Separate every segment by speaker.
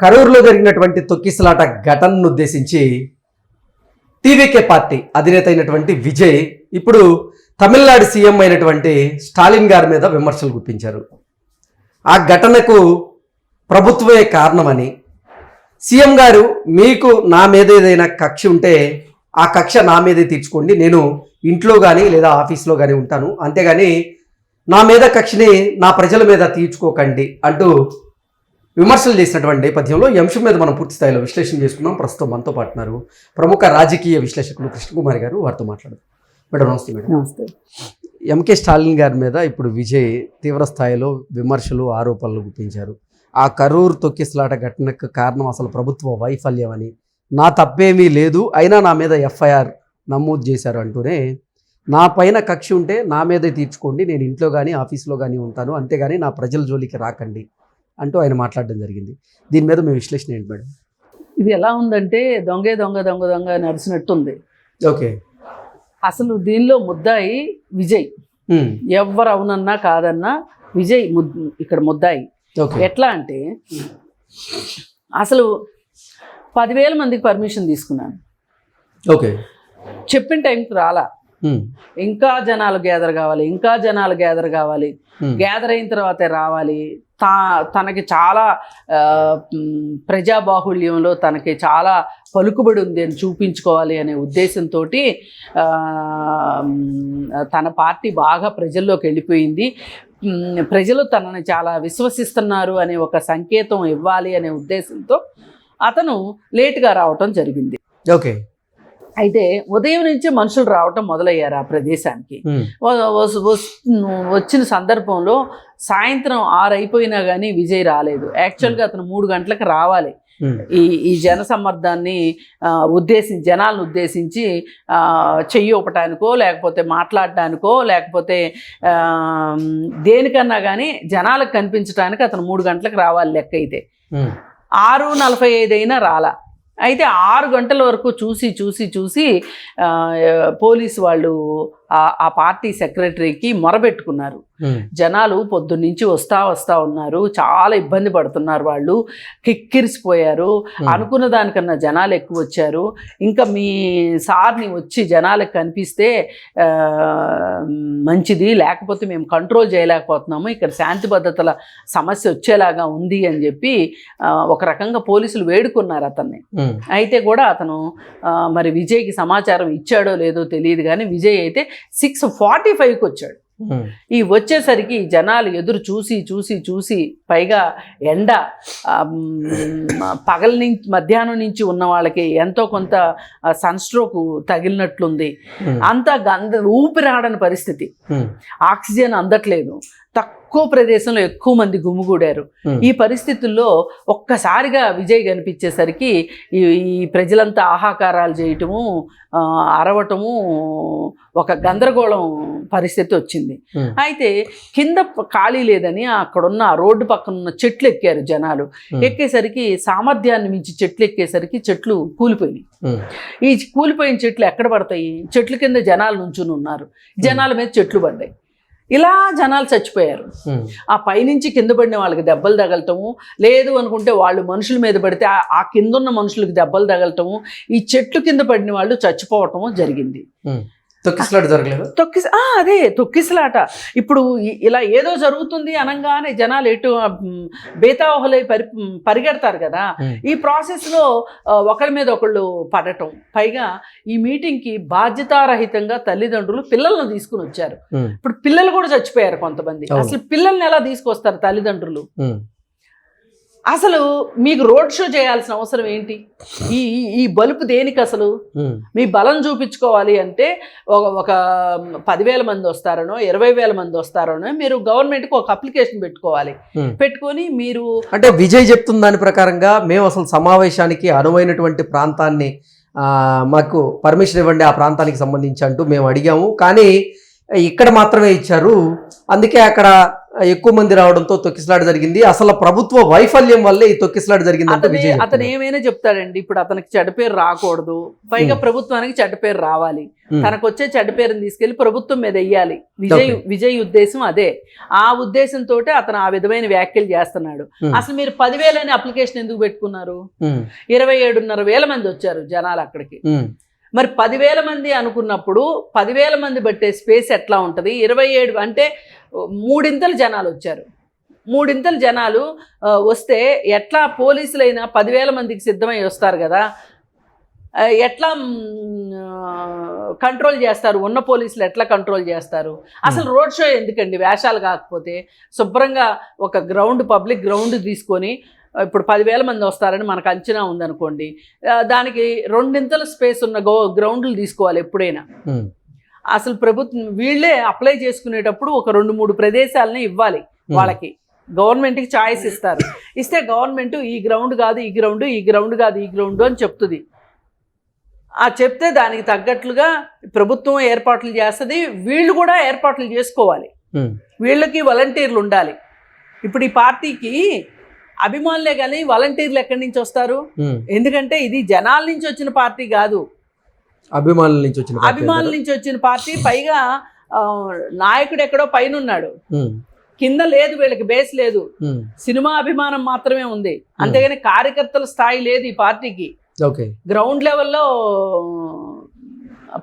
Speaker 1: కరూరులో జరిగినటువంటి తొక్కిసలాట ఘటనను ఉద్దేశించి టీవీకే పార్టీ అధినేత అయినటువంటి విజయ్ ఇప్పుడు తమిళనాడు సీఎం అయినటువంటి స్టాలిన్ గారి మీద విమర్శలు గుప్పించారు. ఆ ఘటనకు ప్రభుత్వమే కారణమని సీఎం గారు మీకు నా మీద ఏదైనా కక్ష ఉంటే ఆ కక్ష నా మీదే తీర్చుకోండి నేను ఇంట్లో కానీ లేదా ఆఫీస్లో కానీ ఉంటాను. అంతేగాని నా మీద కక్షని నా ప్రజల మీద తీర్చుకోకండి అంటూ విమర్శలు చేసినటువంటి నేపథ్యంలో ఈ అంశం మీద మనం పూర్తి స్థాయిలో విశ్లేషణ చేసుకున్నాం ప్రస్తుతం మనతో పాటున్నారు ప్రముఖ రాజకీయ విశ్లేషకులు కృష్ణకుమారి గారు. వారితో మాట్లాడారు మేడం నమస్తే మేడం.
Speaker 2: నమస్తే.
Speaker 1: ఎంకే స్టాలిన్ గారి మీద ఇప్పుడు విజయ్ తీవ్ర స్థాయిలో విమర్శలు ఆరోపణలు గుప్పించారు. ఆ కరూరు తొక్కిసలాట ఘటనకు కారణం అసలు ప్రభుత్వ వైఫల్యం అని. నా తప్పేమీ లేదు అయినా నా మీద ఎఫ్ఐఆర్ నమోదు చేశారు అంటూనే నా పైన కక్ష ఉంటే నా మీదే తీర్చుకోండి నేను ఇంట్లో కానీ ఆఫీస్లో కానీ ఉంటాను అంతేగాని నా ప్రజల జోలికి రాకండి. అంటూ ఆయన మాట్లాడడం జరిగింది. దీని మీద మీ విశ్లేషణ ఏంటి మేడం?
Speaker 2: ఇది ఎలా ఉందంటే దొంగే దొంగ దొంగ దొంగ నడిచినట్టుంది.
Speaker 1: ఓకే.
Speaker 2: అసలు దీనిలో ముద్దాయి విజయ్. ఎవ్వరు అవునన్నా కాదన్నా విజయ్ ఇక్కడ ముద్దాయి.
Speaker 1: ఓకే.
Speaker 2: ఎట్లా అంటే అసలు పదివేల మందికి పర్మిషన్ తీసుకున్నాను.
Speaker 1: ఓకే.
Speaker 2: చెప్పిన టైంకి రాలా. ఇంకా జనాలు గ్యాదర్ కావాలి ఇంకా జనాలు గ్యాదర్ కావాలి. గ్యాదర్ అయిన తర్వాతే రావాలి. తా తనకి చాలా ప్రజాబాహుళ్యంలో తనకి చాలా పలుకుబడి ఉంది అని చూపించుకోవాలి అనే ఉద్దేశంతో తన పార్టీ బాగా ప్రజల్లోకి వెళ్ళిపోయింది. ప్రజలు తనని చాలా విశ్వసిస్తున్నారు అనే ఒక సంకేతం ఇవ్వాలి అనే ఉద్దేశంతో అతను లేటుగా రావటం జరిగింది.
Speaker 1: ఓకే.
Speaker 2: అయితే ఉదయం నుంచి మనుషులు రావటం మొదలయ్యారు ఆ ప్రదేశానికి. వచ్చిన సందర్భంలో సాయంత్రం ఆరు అయిపోయినా కానీ విజయ్ రాలేదు. యాక్చువల్గా అతను మూడు గంటలకు రావాలి. ఈ ఈ జన సమ్మర్దాన్ని ఉద్దేశించి జనాలను ఉద్దేశించి చెయ్యి ఊపటానికో లేకపోతే మాట్లాడటానికో లేకపోతే దేనికన్నా కానీ జనాలకు కనిపించడానికి అతను మూడు గంటలకు రావాలి లెక్క అయితే ఆరు నలభై ఐదు అయినా రాలా. అయితే ఆరు గంటల వరకు చూసి చూసి చూసి పోలీసు వాళ్ళు ఆ- పార్టీ సెక్రటరీకి మొరబెట్టుకున్నారు. జనాలు పొద్దున్నుంచి వస్తా వస్తా ఉన్నారు. చాలా ఇబ్బంది పడుతున్నారు వాళ్ళు. కిక్కిరిసిపోయారు. అనుకున్న దానికన్నా జనాలు ఎక్కువ వచ్చారు. ఇంకా మీ సార్ని వచ్చి జనాలకు కనిపిస్తే మంచిది. లేకపోతే మేము కంట్రోల్ చేయలేకపోతున్నాము. ఇక్కడ శాంతి భద్రతల సమస్య వచ్చేలాగా ఉంది అని చెప్పి ఒక రకంగా పోలీసులు వేడుకున్నారు అతన్ని. అయితే కూడా అతను మరి విజయ్కి సమాచారం ఇచ్చాడో లేదో తెలియదు కానీ విజయ్ అయితే సిక్స్ ఫార్టీ ఫైవ్కి వచ్చాడు. ఈ వచ్చేసరికి జనాలు ఎదురు చూసి చూసి చూసి పైగా ఎండ పగల నుంచి మధ్యాహ్నం నుంచి ఉన్న వాళ్ళకి ఎంతో కొంత సన్ స్ట్రోక్ తగిలినట్లుంది. అంతా గంధ ఊపిరాడని పరిస్థితి. ఆక్సిజన్ అందట్లేదు. తక్కువ ప్రదేశంలో ఎక్కువ మంది గుమిగూడారు. ఈ పరిస్థితుల్లో ఒక్కసారిగా విజయ్ కనిపించేసరికి ఈ ప్రజలంతా ఆహాకారాలు చేయటము అరవటము ఒక గందరగోళం పరిస్థితి వచ్చింది. అయితే కింద ఖాళీ లేదని అక్కడున్న ఆ రోడ్డు పక్కన ఉన్న చెట్లు ఎక్కారు జనాలు. ఎక్కేసరికి సామర్థ్యాన్ని మించి చెట్లు ఎక్కేసరికి చెట్లు కూలిపోయినాయి. ఈ కూలిపోయిన చెట్లు ఎక్కడ పడతాయి? చెట్ల కింద జనాలు నుంచుని ఉన్నారు. జనాల మీద చెట్లు పడ్డాయి. ఇలా జనాలు చచ్చిపోయారు. ఆ పైనుంచి కింద పడిన వాళ్ళకి దెబ్బలు తగలటము లేదు అనుకుంటే వాళ్ళు మనుషుల మీద పడితే ఆ- కింద ఉన్న మనుషులకు దెబ్బలు తగలటము ఈ చెట్లు కింద పడిన వాళ్ళు చచ్చిపోవటము జరిగింది.
Speaker 1: తొక్కిసలాట జరగలేదు?
Speaker 2: తొక్కిస ఆ, అదే తొక్కిసలాట. ఇప్పుడు ఇలా ఏదో జరుగుతుంది అనగానే జనాలు ఎటు బేతావహలై పరి పరిగెడతారు కదా. ఈ ప్రాసెస్లో ఆ, ఒకరి మీద ఒకళ్ళు పడటం. పైగా ఈ మీటింగ్కి బాధ్యతారహితంగా తల్లిదండ్రులు పిల్లలను తీసుకుని వచ్చారు. ఇప్పుడు పిల్లలు కూడా చచ్చిపోయారు కొంతమంది. అసలు పిల్లల్ని ఎలా తీసుకొస్తారు తల్లిదండ్రులు? అసలు మీకు రోడ్ షో చేయాల్సిన అవసరం ఏంటి? ఈ ఈ- బలుపు దేనికి అసలు? మీ బలం చూపించుకోవాలి అంటే ఒక ఒక పదివేల మంది వస్తారనో ఇరవై వేల మంది వస్తారనో మీరు గవర్నమెంట్కి ఒక అప్లికేషన్ పెట్టుకోవాలి. పెట్టుకొని మీరు
Speaker 1: అంటే విజయ్ చెప్తున్న దాని ప్రకారంగా మేము అసలు సమావేశానికి అనువైనటువంటి ప్రాంతాన్ని మాకు పర్మిషన్ ఇవ్వండి ఆ ప్రాంతానికి సంబంధించి అంటూ మేము అడిగాము. కానీ ఇక్కడ మాత్రమే ఇచ్చారు. అందుకే అక్కడ ఎక్కువ మంది రావడంతో తొక్కిసలాట జరిగింది. అసలు ప్రభుత్వ వైఫల్యం వల్లే ఈ తొక్కిసలాట జరిగిందంటూ
Speaker 2: అతని
Speaker 1: విజయ్
Speaker 2: అతను. ఏమైనా చెప్తాడండి? ఇప్పుడు అతనికి చెడ్డ పేరు రాకూడదు. పైగా. ప్రభుత్వానికి చెడ్డ పేరు రావాలి. తనకు వచ్చే చెడ్డ పేరుని తీసుకెళ్ళి ప్రభుత్వం మీద వెయ్యాలి. విజయ్. విజయ్ ఉద్దేశం అదే. ఆ ఉద్దేశంతో అతను ఆ విధమైన వ్యాఖ్యలు చేస్తున్నాడు. అసలు మీరు పదివేలు అనే అప్లికేషన్ ఎందుకు పెట్టుకున్నారు? ఇరవై ఏడున్నర వేల మంది వచ్చారు జనాలు అక్కడికి. మరి పదివేల మంది అనుకున్నప్పుడు పదివేల మంది బట్టే స్పేస్ ఎట్లా ఉంటుంది? ఇరవై ఏడు అంటే మూడింతలు జనాలు వచ్చారు. మూడింతలు జనాలు వస్తే ఎట్లా పోలీసులైనా పదివేల మందికి సిద్ధమై వస్తారు కదా. ఎట్లా కంట్రోల్ చేస్తారు? ఉన్న పోలీసులు ఎట్లా కంట్రోల్ చేస్తారు? అసలు రోడ్ షో ఎందుకండి? వేషాలు కాకపోతే శుభ్రంగా ఒక గ్రౌండ్ పబ్లిక్ గ్రౌండ్ తీసుకొని ఇప్పుడు పదివేల మంది వస్తారని మనకు అంచనా ఉందనుకోండి. దానికి రెండింతల స్పేస్ ఉన్న గో గ్రౌండ్లు తీసుకోవాలి ఎప్పుడైనా. అసలు ప్రభుత్వం వీళ్ళే అప్లై చేసుకునేటప్పుడు ఒక రెండు మూడు ప్రదేశాలని ఇవ్వాలి. వాళ్ళకి. గవర్నమెంట్కి ఛాయిస్ ఇస్తారు. ఇస్తే గవర్నమెంట్ ఈ గ్రౌండ్ కాదు ఈ గ్రౌండ్ ఈ గ్రౌండ్ కాదు ఈ గ్రౌండ్ అని చెప్తుంది. ఆ చెప్తే దానికి తగ్గట్లుగా ప్రభుత్వం ఏర్పాట్లు చేస్తుంది. వీళ్ళు కూడా ఏర్పాట్లు చేసుకోవాలి. వీళ్ళకి వాలంటీర్లు ఉండాలి. ఇప్పుడు ఈ పార్టీకి అభిమానులే కానీ వాలంటీర్లు ఎక్కడి నుంచి వస్తారు. ఎందుకంటే ఇది జనాల నుంచి వచ్చిన పార్టీ కాదు.
Speaker 1: అభిమానుల నుంచి వచ్చిన పార్టీ
Speaker 2: అభిమానుల నుంచి వచ్చిన పార్టీ పైగా నాయకుడు ఎక్కడో పైన ఉన్నాడు కింద లేదు వీళ్ళకి బేస్ లేదు. సినిమా అభిమానం మాత్రమే ఉంది. అంతేగాని కార్యకర్తల స్థాయి లేదు ఈ పార్టీకి. గ్రౌండ్ లెవెల్లో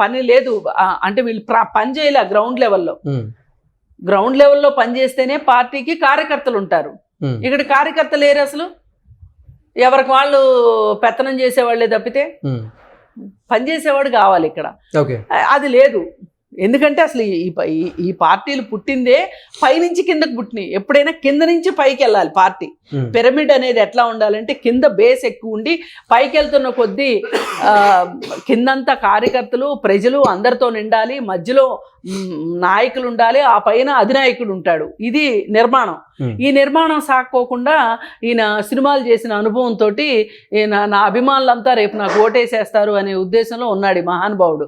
Speaker 2: పని లేదు. అంటే వీళ్ళు పని చేయలే గ్రౌండ్ లెవెల్లో. గ్రౌండ్ లెవెల్లో పని చేస్తేనే పార్టీకి కార్యకర్తలు ఉంటారు. ఇక్కడ కార్యకర్తలు లేరు అసలు. ఎవరికి వాళ్ళు పెత్తనం చేసేవాళ్ళే తప్పితే.
Speaker 1: ఉమ్,
Speaker 2: పని చేసేవాడు కావాలి ఇక్కడ. అది లేదు. ఎందుకంటే అసలు ఈ ఈ- పార్టీలు పుట్టిందే పైనుంచి కిందకు పుట్టినాయి. ఎప్పుడైనా కింద నుంచి పైకి వెళ్ళాలి పార్టీ. పిరమిడ్ అనేది ఎట్లా ఉండాలంటే కింద బేస్ ఎక్కువ ఉండి పైకి వెళ్తున్న కొద్దీ కిందంతా కార్యకర్తలు ప్రజలు అందరితో నిండాలి. మధ్యలో నాయకులు ఉండాలి. ఆ పైన అధినాయకుడు ఉంటాడు. ఇది నిర్మాణం. ఈ నిర్మాణం సాక్కోకుండా ఈయన సినిమాలు చేసిన అనుభవంతో ఈయన నా అభిమానులంతా రేపు నాకు ఓటేసేస్తారు అనే ఉద్దేశంలో ఉన్నాడు ఈ మహానుభావుడు.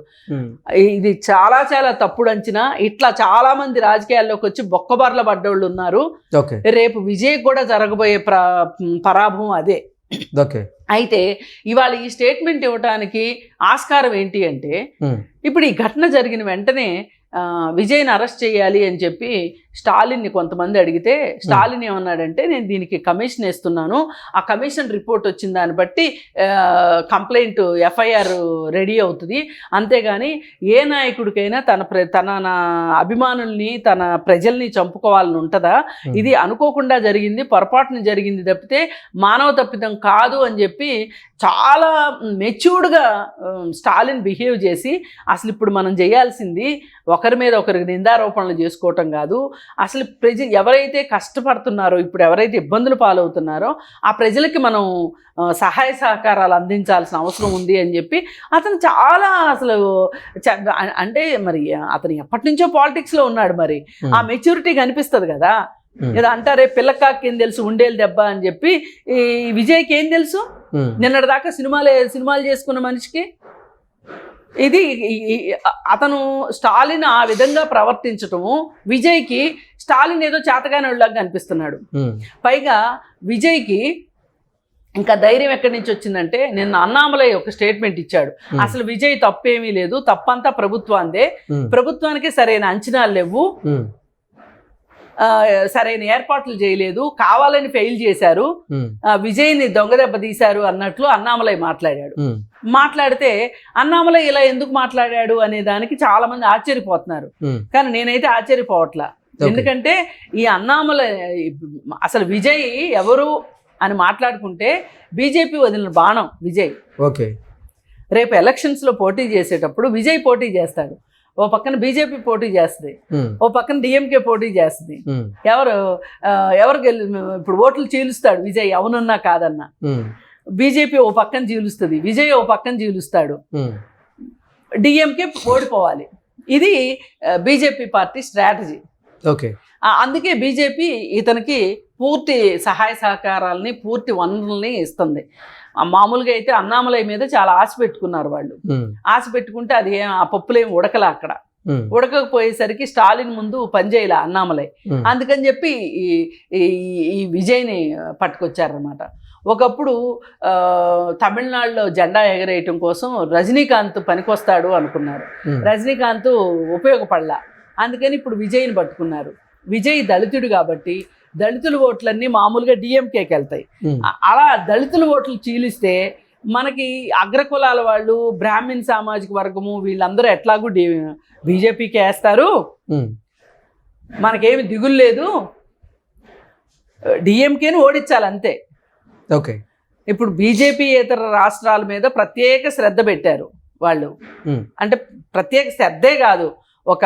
Speaker 2: ఇది చాలా చాలా తప్పుడు అంచనా. ఇట్లా చాలా మంది రాజకీయాల్లోకి వచ్చి బొక్కబర్ల పడ్డోళ్ళు ఉన్నారు. రేపు విజయ్ కూడా జరగబోయే ప్ర పరాభవం అదే.
Speaker 1: ఓకే.
Speaker 2: అయితే ఇవాళ ఈ స్టేట్మెంట్ ఇవ్వడానికి ఆస్కారం ఏంటి అంటే ఇప్పుడు ఈ ఘటన జరిగిన వెంటనే విజయ్ని అరెస్ట్ చేయాలి అని చెప్పి స్టాలిన్ని కొంతమంది అడిగితే స్టాలిన్ ఏమన్నాడంటే నేను దీనికి కమిషన్ వేస్తున్నాను. ఆ కమిషన్ రిపోర్ట్ వచ్చిన దాన్ని బట్టి కంప్లైంట్ ఎఫ్ఐఆర్ రెడీ అవుతుంది. అంతేగాని ఏ నాయకుడికైనా తన ప్ర తన అభిమానుల్ని తన ప్రజల్ని చంపుకోవాలని ఉంటుందా? ఇది అనుకోకుండా జరిగింది పొరపాటున జరిగింది తప్పితే మానవ తప్పిదం కాదు అని చెప్పి చాలా మెచ్యూర్డ్గా స్టాలిన్ బిహేవ్ చేసి అసలు ఇప్పుడు మనం చేయాల్సింది ఒకరి మీద ఒకరికి నిందారోపణలు చేసుకోవటం కాదు. అసలు ప్రజ ఎవరైతే కష్టపడుతున్నారో ఇప్పుడు ఎవరైతే ఇబ్బందులు పాలవుతున్నారో ఆ ప్రజలకి మనం సహాయ సహకారాలు అందించాల్సిన అవసరం ఉంది అని చెప్పి అతను చాలా అసలు అంటే మరి అతను ఎప్పటి నుంచో పాలిటిక్స్లో ఉన్నాడు మరి. ఆ మెచ్యూరిటీ కనిపిస్తుంది కదా. ఏదో అంటారే పిల్లకాకి ఏం తెలుసు ఉండేలు దెబ్బ అని చెప్పి ఈ విజయ్కి ఏం తెలుసు?
Speaker 1: ఉమ్,
Speaker 2: నిన్నటి దాకా సినిమాలే సినిమాలు చేసుకున్న మనిషికి? ఇది అతను స్టాలిన్ ఆ విధంగా ప్రవర్తించటము విజయ్కి స్టాలిన్ ఏదో చేతగానే వాళ్ళగా కనిపిస్తున్నాడు.
Speaker 1: ఉమ్,
Speaker 2: పైగా విజయ్కి ఇంకా ధైర్యం ఎక్కడి నుంచి వచ్చిందంటే నిన్న అన్నామలయ్య ఒక స్టేట్మెంట్ ఇచ్చాడు. అసలు విజయ్ తప్పేమీ లేదు తప్పంతా ప్రభుత్వాందే ప్రభుత్వానికి సరైన అంచనాలు లేవు. సరైన ఏర్పాట్లు చేయలేదు. కావాలని ఫెయిల్ చేశారు. విజయ్ని దొంగదెబ్బ తీశారు అన్నట్లు అన్నామలై మాట్లాడాడు. మాట్లాడితే అన్నామలై ఇలా ఎందుకు మాట్లాడాడు అనే దానికి చాలా మంది ఆశ్చర్యపోతున్నారు కానీ నేనైతే ఆశ్చర్యపోవట్లా. ఎందుకంటే ఈ అన్నామలై అసలు విజయ్ ఎవరు అని మాట్లాడుకుంటే బీజేపీ వదిలిన బాణం విజయ్.
Speaker 1: ఓకే.
Speaker 2: రేపు ఎలక్షన్స్లో పోటీ చేసేటప్పుడు విజయ్ పోటీ చేస్తాడు ఓ పక్కన బీజేపీ పోటీ చేస్తుంది. ఓ పక్కన డిఎంకే పోటీ చేస్తుంది. ఎవరు ఎవరు ఇప్పుడు ఓట్లు చీలుస్తాడు విజయ్ అవునన్నా కాదన్నా. బీజేపీ ఓ పక్కన చీలుస్తుంది విజయ్ ఓ పక్కన చీలుస్తాడు.
Speaker 1: ఉమ్,
Speaker 2: డిఎంకే ఓడిపోవాలి. ఇది బీజేపీ పార్టీ స్ట్రాటజీ.
Speaker 1: ఓకే.
Speaker 2: అందుకే బీజేపీ ఇతనికి పూర్తి సహాయ సహకారాలని పూర్తి వనరుల్ని ఇస్తుంది. మామూలుగా అయితే అన్నామలై మీద చాలా ఆశ పెట్టుకున్నారు వాళ్ళు. ఆశ పెట్టుకుంటే అది ఏం- ఆ పప్పులేం ఉడకలా అక్కడ.
Speaker 1: ఉమ్,
Speaker 2: ఉడకకపోయేసరికి స్టాలిన్ ముందు పనిచేయాల అన్నామలై. అందుకని చెప్పి ఈ విజయ్ని పట్టుకొచ్చారనమాట ఒకప్పుడు తమిళనాడులో జెండా ఎగరేయటం కోసం రజనీకాంత్ పనికొస్తాడు అనుకున్నారు. రజనీకాంత్ ఉపయోగపడలా. అందుకని ఇప్పుడు విజయ్ని పట్టుకున్నారు. విజయ్ దళితుడు కాబట్టి దళితుల ఓట్లన్నీ మామూలుగా డిఎంకేకి వెళ్తాయి. అలా దళితుల ఓట్లు చీలిస్తే మనకి అగ్రకులాల వాళ్ళు బ్రాహ్మిన్ సామాజిక వర్గము వీళ్ళందరూ ఎట్లాగూ డి బీజేపీకి వేస్తారు. మనకేమి దిగులు లేదు. డిఎంకేని ఓడించాలి అంతే.
Speaker 1: ఓకే.
Speaker 2: ఇప్పుడు బీజేపీ ఇతర రాష్ట్రాల మీద ప్రత్యేక శ్రద్ధ పెట్టారు వాళ్ళు. అంటే ప్రత్యేక శ్రద్ధే కాదు. ఒక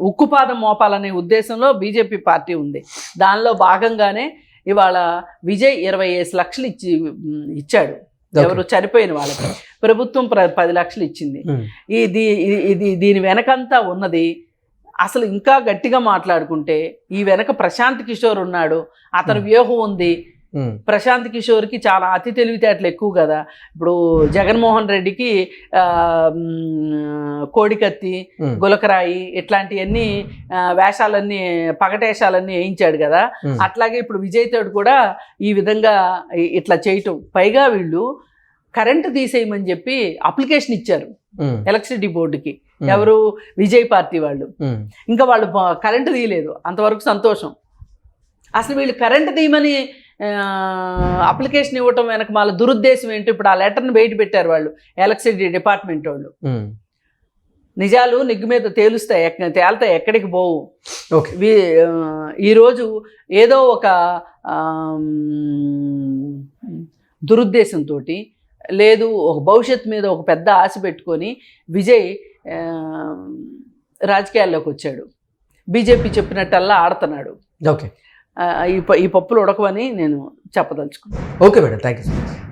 Speaker 2: ఉక్కుపాదం మోపాలనే ఉద్దేశంలో బీజేపీ పార్టీ ఉంది. దానిలో భాగంగానే ఇవాళ విజయ్ ఇరవై ఐదు లక్షలు ఇచ్చి ఇచ్చాడు. ఎవరు చనిపోయిన వాళ్ళకి. ప్రభుత్వం ప్ర- పది లక్షలు ఇచ్చింది. ఇది ఇది- దీని వెనకంతా ఉన్నది అసలు ఇంకా గట్టిగా మాట్లాడుకుంటే ఈ వెనక ప్రశాంత్ కిషోర్ ఉన్నాడు. అతని వ్యూహం ఉంది. ప్రశాంత్ కిషోర్కి చాలా అతి తెలివితేటలు ఎక్కువ కదా. ఇప్పుడు జగన్మోహన్ రెడ్డికి కోడికత్తి గులకరాయి ఇట్లాంటివన్నీ వేషాలన్నీ పగటేషాలన్నీ వేయించాడు కదా. అట్లాగే ఇప్పుడు విజయ్ తోడు కూడా ఈ విధంగా ఇట్లా చేయటం. పైగా వీళ్ళు కరెంటు తీసేయమని చెప్పి అప్లికేషన్ ఇచ్చారు. ఎలక్ట్రిసిటీ బోర్డుకి. ఎవరు? విజయ్ పార్టీ వాళ్ళు. ఇంకా వాళ్ళు కరెంటు తీయలేదు. అంతవరకు సంతోషం. అసలు వీళ్ళు కరెంటు తీయమని అప్లికేషన్ ఇవ్వటం వెనక వాళ్ళ దురుద్దేశం ఏంటి ఇప్పుడు ఆ లెటర్ని బయట పెట్టారు వాళ్ళు ఎలక్ట్రిసిటీ డిపార్ట్మెంట్ వాళ్ళు. నిజాలు నిగ్గు మీద తేలుస్తాయి తేలుతాయి ఎక్కడికి పోవు. ఈరోజు ఏదో ఒక దురుద్దేశంతో లేదు ఒక భవిష్యత్తు మీద ఒక పెద్ద ఆశ పెట్టుకొని విజయ్ రాజకీయాల్లోకి వచ్చాడు. బీజేపీ చెప్పినట్టల్లా ఆడుతున్నాడు.
Speaker 1: ఓకే.
Speaker 2: ఈ పప్పులు ఉడకవని నేను చెప్పదలుచుకున్నాను
Speaker 1: okay madam thank you so much.